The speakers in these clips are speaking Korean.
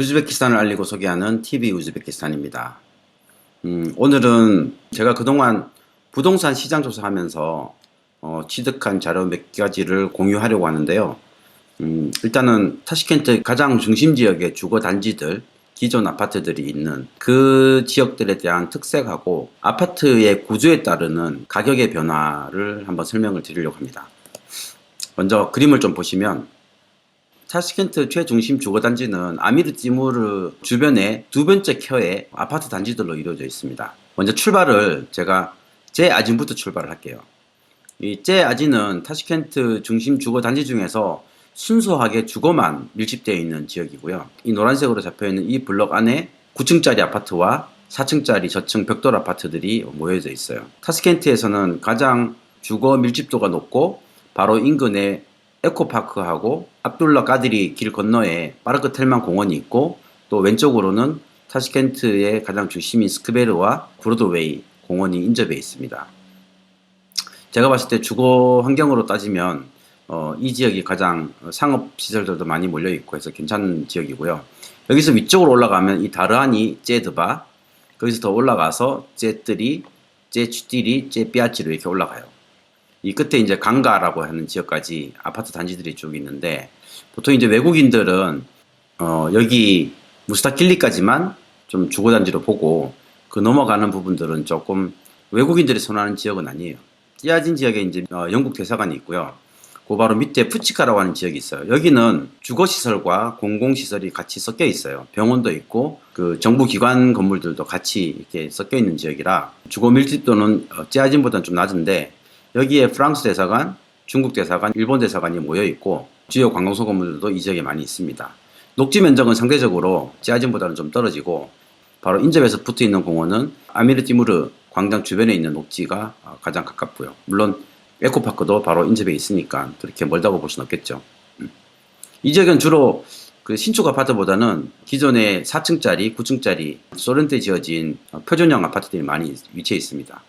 우즈베키스탄을 알리고 소개하는 TV 우즈베키스탄입니다. 음, 오늘은 제가 그동안 부동산 시장 조사하면서 어, 취득한 자료 몇 가지를 공유하려고 하는데요. 음, 일단은 타시켄트 가장 중심 지역의 주거 단지들, 기존 아파트들이 있는 그 지역들에 대한 특색하고 아파트의 구조에 따르는 가격의 변화를 한번 설명을 드리려고 합니다. 먼저 그림을 좀 보시면 타시켄트 최중심 주거단지는 아미르 티무르 주변에 두 번째 켜의 아파트 단지들로 이루어져 있습니다. 먼저 출발을 제가 제 아진부터 출발을 할게요. 이제 아진은 타시켄트 중심 주거 단지 중에서 순수하게 주거만 밀집되어 있는 지역이고요. 이 노란색으로 잡혀 있는 이 블럭 안에 9층짜리 아파트와 4층짜리 저층 벽돌 아파트들이 모여져 있어요. 타스켄트에서는 가장 주거 밀집도가 높고 바로 인근에 에코파크하고 압둘라 까드리 길 건너에 파르크 텔만 공원이 있고 또 왼쪽으로는 타시켄트의 가장 중심인 스크베르와 브로드웨이 공원이 인접해 있습니다. 제가 봤을 때 주거 환경으로 따지면 어, 이 지역이 가장 상업 시설들도 많이 몰려 있고 해서 괜찮은 지역이고요. 여기서 위쪽으로 올라가면 이 다르하니 제드바 거기서 더 올라가서 제뜨리, 제추띠리, 제삐아치로 이렇게 올라가요. 이 끝에 이제 강가라고 하는 지역까지 아파트 단지들이 쭉 있는데 보통 이제 외국인들은 어, 여기 무스타킬리까지만 좀 주거 단지로 보고 그 넘어가는 부분들은 조금 외국인들이 선호하는 지역은 아니에요. 찌아진 지역에 이제 어, 영국 대사관이 있고요. 그 바로 밑에 푸치카라고 하는 지역이 있어요. 여기는 주거시설과 공공시설이 같이 섞여 있어요. 병원도 있고 그 정부기관 건물들도 같이 이렇게 섞여 있는 지역이라 주거 밀집도는 찌아진보다는 좀 낮은데 여기에 프랑스 대사관, 중국 대사관, 일본 대사관이 모여 있고 주요 관공서 건물들도 이 지역에 많이 있습니다. 녹지 면적은 상대적으로 찌아진보다는 좀 떨어지고 바로 인접에서 붙어 있는 공원은 아미르 티무르 광장 주변에 있는 녹지가 가장 가깝고요. 물론 에코파크도 바로 인접해 있으니까 그렇게 멀다고 볼 수는 없겠죠. 음. 이 지역은 주로 그 신축 아파트보다는 기존의 4층짜리, 9층짜리 소련 때 지어진 표준형 아파트들이 많이 위치해 있습니다.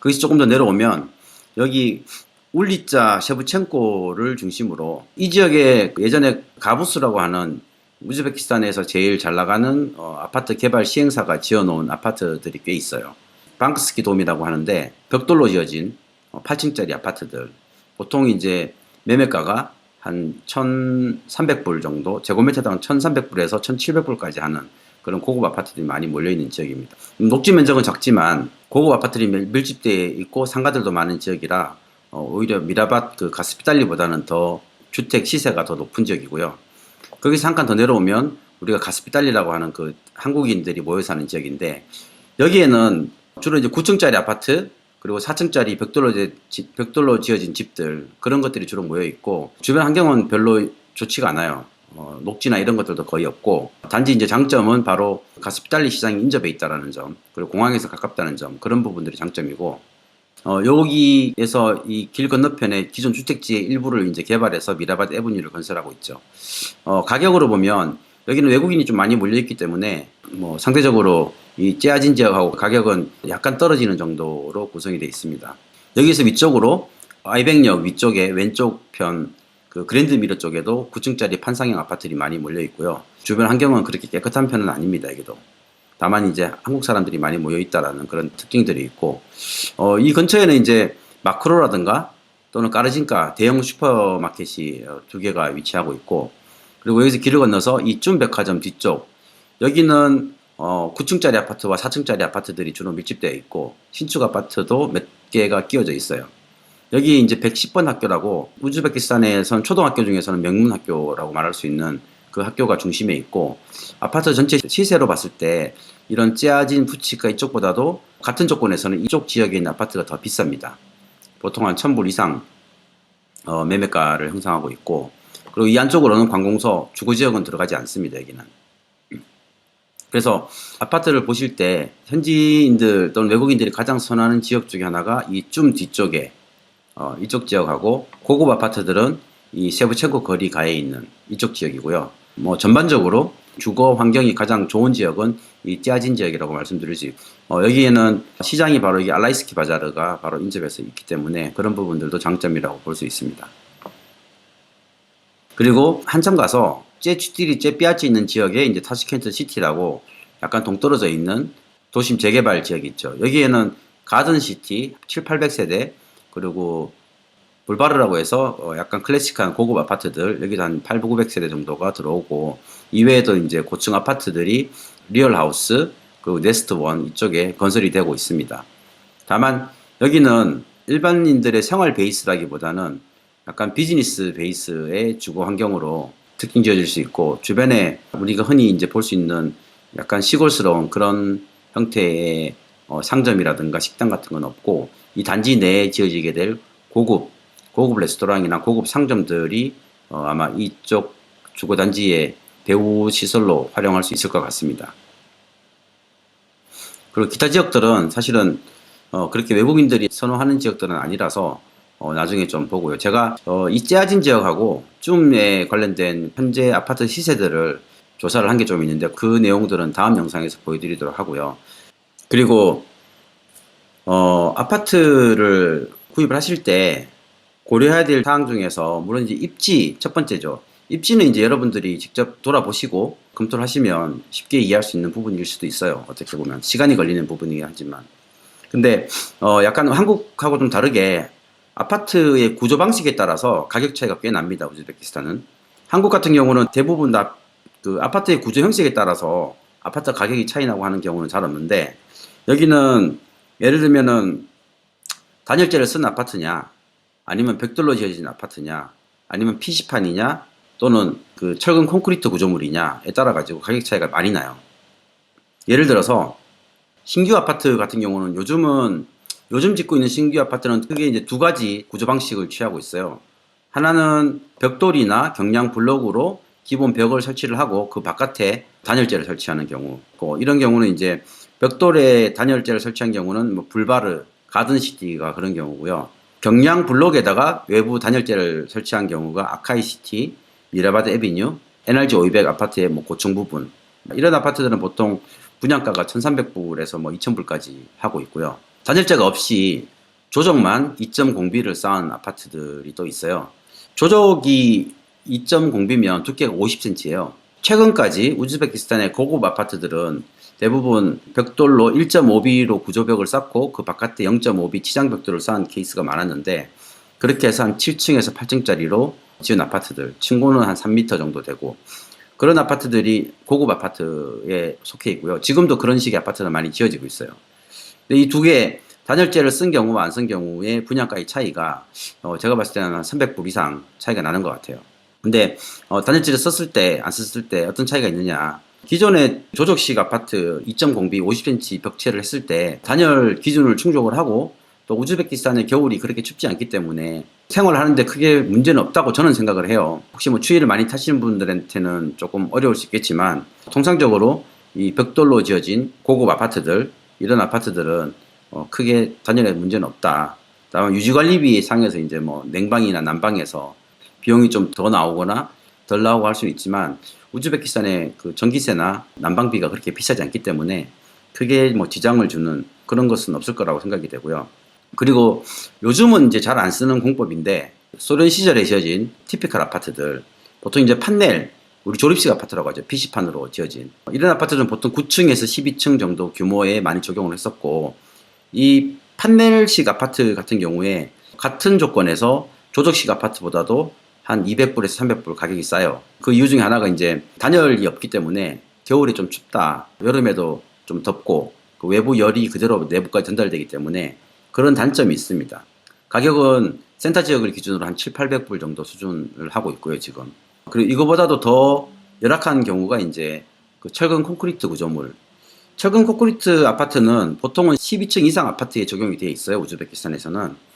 거기서 조금 더 내려오면 여기 울리자 셰브첸코를 중심으로 이 지역에 예전에 가부스라고 하는 우즈베키스탄에서 제일 잘 나가는 어, 아파트 개발 시행사가 지어놓은 아파트들이 꽤 있어요. 방크스키 돔이라고 하는데 벽돌로 지어진 8층짜리 어, 아파트들 보통 이제 매매가가 한 1,300불 정도 제곱미터당 1,300불에서 1,700불까지 하는 그런 고급 아파트들이 많이 몰려 있는 지역입니다. 녹지 면적은 작지만 고급 아파트들이 밀집되어 있고 상가들도 많은 지역이라 어, 오히려 미라밭 그 가스피달리보다는 더 주택 시세가 더 높은 지역이고요. 거기서 한 칸 더 내려오면 우리가 가스피달리라고 하는 그 한국인들이 모여 사는 지역인데 여기에는 주로 이제 9층짜리 아파트 그리고 4층짜리 벽돌로, 집, 벽돌로 지어진 집들 그런 것들이 주로 모여 있고 주변 환경은 별로 좋지가 않아요. 어, 녹지나 이런 것들도 거의 없고 단지 이제 장점은 바로 가스피달리 시장이 인접해 있다라는 점 그리고 공항에서 가깝다는 점 그런 부분들이 장점이고 어, 여기에서 이 길 건너편에 기존 주택지의 일부를 이제 개발해서 미라바드 에브뉴를 건설하고 있죠. 어, 가격으로 보면 여기는 외국인이 좀 많이 몰려있기 때문에 뭐 상대적으로 이 재아진 지역하고 가격은 약간 떨어지는 정도로 구성이 되어 있습니다. 여기서 위쪽으로 아이백역 위쪽에 왼쪽 편 그 그랜드 미러 쪽에도 9층짜리 판상형 아파트들이 많이 몰려 있고요. 주변 환경은 그렇게 깨끗한 편은 아닙니다. 여기도. 다만 이제 한국 사람들이 많이 모여 있다라는 그런 특징들이 있고 어, 이 근처에는 이제 마크로라든가 또는 까르진카 대형 슈퍼마켓이 어, 두 개가 위치하고 있고 그리고 여기서 길을 건너서 이쯤 백화점 뒤쪽 여기는 어, 9층짜리 아파트와 4층짜리 아파트들이 주로 밀집되어 있고 신축 아파트도 몇 개가 끼워져 있어요. 여기 이제 110번 학교라고 우즈베키스탄에선 초등학교 중에서는 명문 학교라고 말할 수 있는 그 학교가 중심에 있고 아파트 전체 시세로 봤을 때 이런 찌아진 푸치카 이쪽보다도 같은 조건에서는 이쪽 지역에 있는 아파트가 더 비쌉니다. 보통 한 1000불 이상 어, 매매가를 형성하고 있고 그리고 이 안쪽으로는 관공서 주거 지역은 들어가지 않습니다. 여기는. 그래서 아파트를 보실 때 현지인들 또는 외국인들이 가장 선호하는 지역 중에 하나가 이좀 뒤쪽에 어, 이쪽 지역하고 고급 아파트들은 이 세부첸코 거리 가에 있는 이쪽 지역이고요. 뭐 전반적으로 주거 환경이 가장 좋은 지역은 이 띠아진 지역이라고 말씀드릴 수 있고 어, 여기에는 시장이 바로 이 알라이스키 바자르가 바로 인접해서 있기 때문에 그런 부분들도 장점이라고 볼 수 있습니다. 그리고 한참 가서 제 쥐띠리 제 삐아치 있는 지역에 이제 타시켄트 시티라고 약간 동떨어져 있는 도심 재개발 지역이 있죠. 여기에는 가든 시티 7, 800세대 그리고 볼바르라고 해서 어 약간 클래식한 고급 아파트들 여기도 한 8, 900세대 정도가 들어오고 이외에도 이제 고층 아파트들이 리얼 하우스 그리고 네스트 원 이쪽에 건설이 되고 있습니다. 다만 여기는 일반인들의 생활 베이스라기보다는 약간 비즈니스 베이스의 주거 환경으로 특징 지어질 수 있고 주변에 우리가 흔히 이제 볼 수 있는 약간 시골스러운 그런 형태의 어, 상점이라든가 식당 같은 건 없고 이 단지 내에 지어지게 될 고급 고급 레스토랑이나 고급 상점들이 어, 아마 이쪽 주거 단지의 배후 시설로 활용할 수 있을 것 같습니다. 그리고 기타 지역들은 사실은 어, 그렇게 외국인들이 선호하는 지역들은 아니라서 어, 나중에 좀 보고요. 제가 어, 이 재아진 지역하고 줌에 관련된 현재 아파트 시세들을 조사를 한 게 좀 있는데 그 내용들은 다음 영상에서 보여드리도록 하고요. 그리고 어, 아파트를 구입을 하실 때 고려해야 될 사항 중에서 물론 이제 입지 첫 번째죠. 입지는 이제 여러분들이 직접 돌아보시고 검토를 하시면 쉽게 이해할 수 있는 부분일 수도 있어요. 어떻게 보면 시간이 걸리는 부분이긴 하지만. 근데 어 약간 한국하고 좀 다르게 아파트의 구조 방식에 따라서 가격 차이가 꽤 납니다. 우즈베키스탄은. 한국 같은 경우는 대부분 다 그 아파트의 구조 형식에 따라서 아파트 가격이 차이 나고 하는 경우는 잘 없는데 여기는 예를 들면은 단열재를 쓴 아파트냐 아니면 벽돌로 지어진 아파트냐 아니면 PC판이냐 또는 그 철근 콘크리트 구조물이냐에 따라 가지고 가격 차이가 많이 나요. 예를 들어서 신규 아파트 같은 경우는 요즘은 요즘 짓고 있는 신규 아파트는 크게 이제 두 가지 구조 방식을 취하고 있어요. 하나는 벽돌이나 경량 블록으로 기본 벽을 설치를 하고 그 바깥에 단열재를 설치하는 경우. 그 이런 경우는 이제 벽돌에 단열재를 설치한 경우는 뭐 불바르, 가든시티가 그런 경우고요. 경량 블록에다가 외부 단열재를 설치한 경우가 아카이시티, 미라바드 에비뉴, NRG 500 아파트의 뭐 고층 부분. 이런 아파트들은 보통 분양가가 1,300불에서 뭐 2,000불까지 하고 있고요. 단열재가 없이 조적만 2.0B를 쌓은 아파트들이 또 있어요. 조적이 2.0B면 두께가 50cm예요. 최근까지 우즈베키스탄의 고급 아파트들은 대부분 벽돌로 1.5B로 구조벽을 쌓고 그 바깥에 0.5B 치장 벽돌을 쌓은 케이스가 많았는데 그렇게 해서 한 7층에서 8층짜리로 지은 아파트들, 층고는 한 3m 정도 되고 그런 아파트들이 고급 아파트에 속해 있고요. 지금도 그런 식의 아파트는 많이 지어지고 있어요. 근데 이 두 개 단열재를 쓴 경우와 안 쓴 경우의 분양가의 차이가 어, 제가 봤을 때는 한 300불 이상 차이가 나는 것 같아요. 근데 어, 단열재를 썼을 때 안 썼을 때 어떤 차이가 있느냐? 기존의 조적식 아파트 2.0B 50cm 벽체를 했을 때 단열 기준을 충족을 하고 또 우즈베키스탄의 겨울이 그렇게 춥지 않기 때문에 생활하는데 크게 문제는 없다고 저는 생각을 해요. 혹시 뭐 추위를 많이 타시는 분들한테는 조금 어려울 수 있겠지만 통상적으로 이 벽돌로 지어진 고급 아파트들 이런 아파트들은 어, 크게 단열에 문제는 없다. 다만 유지관리비 상에서 이제 뭐 냉방이나 난방에서 비용이 좀 더 나오거나 덜 나오고 할 수는 있지만 우즈베키스탄의 그 전기세나 난방비가 그렇게 비싸지 않기 때문에 크게 뭐 지장을 주는 그런 것은 없을 거라고 생각이 되고요. 그리고 요즘은 이제 잘 안 쓰는 공법인데 소련 시절에 지어진 티피컬 아파트들 보통 이제 판넬 우리 조립식 아파트라고 하죠. PC판으로 지어진 이런 아파트는 보통 9층에서 12층 정도 규모에 많이 적용을 했었고 이 판넬식 아파트 같은 경우에 같은 조건에서 조적식 아파트보다도 한 200불에서 300불 가격이 싸요. 그 이유 중에 하나가 이제 단열이 없기 때문에 겨울에 좀 춥다, 여름에도 좀 덥고 그 외부 열이 그대로 내부까지 전달되기 때문에 그런 단점이 있습니다. 가격은 센터 지역을 기준으로 한 7, 800불 정도 수준을 하고 있고요, 지금. 그리고 이거보다도 더 열악한 경우가 이제 그 철근 콘크리트 구조물. 철근 콘크리트 아파트는 보통은 12층 이상 아파트에 적용이 되어 있어요, 우즈베키스탄에서는.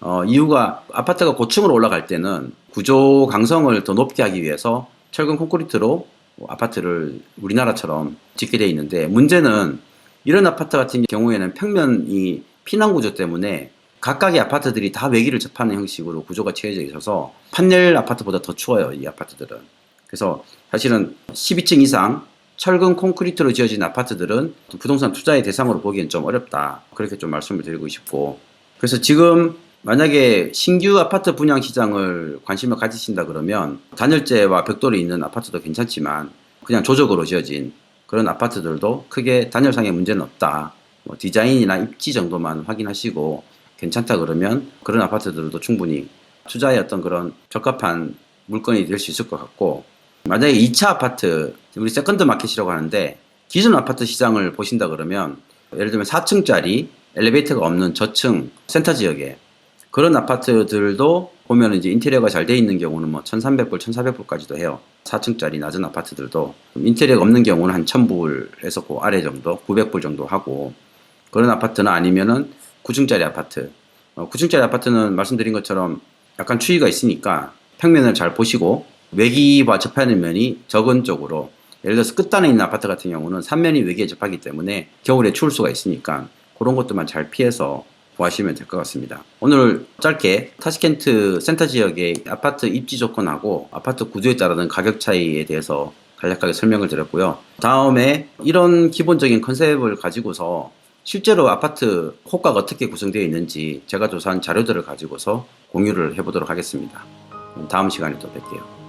어, 이유가 아파트가 고층으로 올라갈 때는 구조 강성을 더 높게 하기 위해서 철근 콘크리트로 아파트를 우리나라처럼 짓게 되어 있는데 문제는 이런 아파트 같은 경우에는 평면이 피난 구조 때문에 각각의 아파트들이 다 외기를 접하는 형식으로 구조가 채워져 있어서 판넬 아파트보다 더 추워요, 이 아파트들은. 그래서 사실은 12층 이상 철근 콘크리트로 지어진 아파트들은 부동산 투자의 대상으로 보기엔 좀 어렵다. 그렇게 좀 말씀을 드리고 싶고. 그래서 지금 만약에 신규 아파트 분양 시장을 관심을 가지신다 그러면 단열재와 벽돌이 있는 아파트도 괜찮지만 그냥 조적으로 지어진 그런 아파트들도 크게 단열상의 문제는 없다. 뭐 디자인이나 입지 정도만 확인하시고 괜찮다 그러면 그런 아파트들도 충분히 투자의 어떤 그런 적합한 물건이 될 수 있을 것 같고 만약에 2차 아파트 우리 세컨드 마켓이라고 하는데 기존 아파트 시장을 보신다 그러면 예를 들면 4층짜리 엘리베이터가 없는 저층 센터 지역에 그런 아파트들도 보면 이제 인테리어가 잘 돼 있는 경우는 뭐 1,300불, 1,400불까지도 해요. 4층짜리 낮은 아파트들도 인테리어가 없는 경우는 한 1,000불에서 그 아래 정도, 900불 정도 하고 그런 아파트는 아니면은 9층짜리 아파트. 어, 9층짜리 아파트는 말씀드린 것처럼 약간 추위가 있으니까 평면을 잘 보시고 외기와 접하는 면이 적은 쪽으로 예를 들어서 끝단에 있는 아파트 같은 경우는 삼면이 외기에 접하기 때문에 겨울에 추울 수가 있으니까 그런 것들만 잘 피해서 구하시면 될 것 같습니다. 오늘 짧게 타시켄트 센터 지역의 아파트 입지 조건하고 아파트 구조에 따르는 가격 차이에 대해서 간략하게 설명을 드렸고요. 다음에 이런 기본적인 컨셉을 가지고서 실제로 아파트 호가가 어떻게 구성되어 있는지 제가 조사한 자료들을 가지고서 공유를 해보도록 하겠습니다. 다음 시간에 또 뵐게요.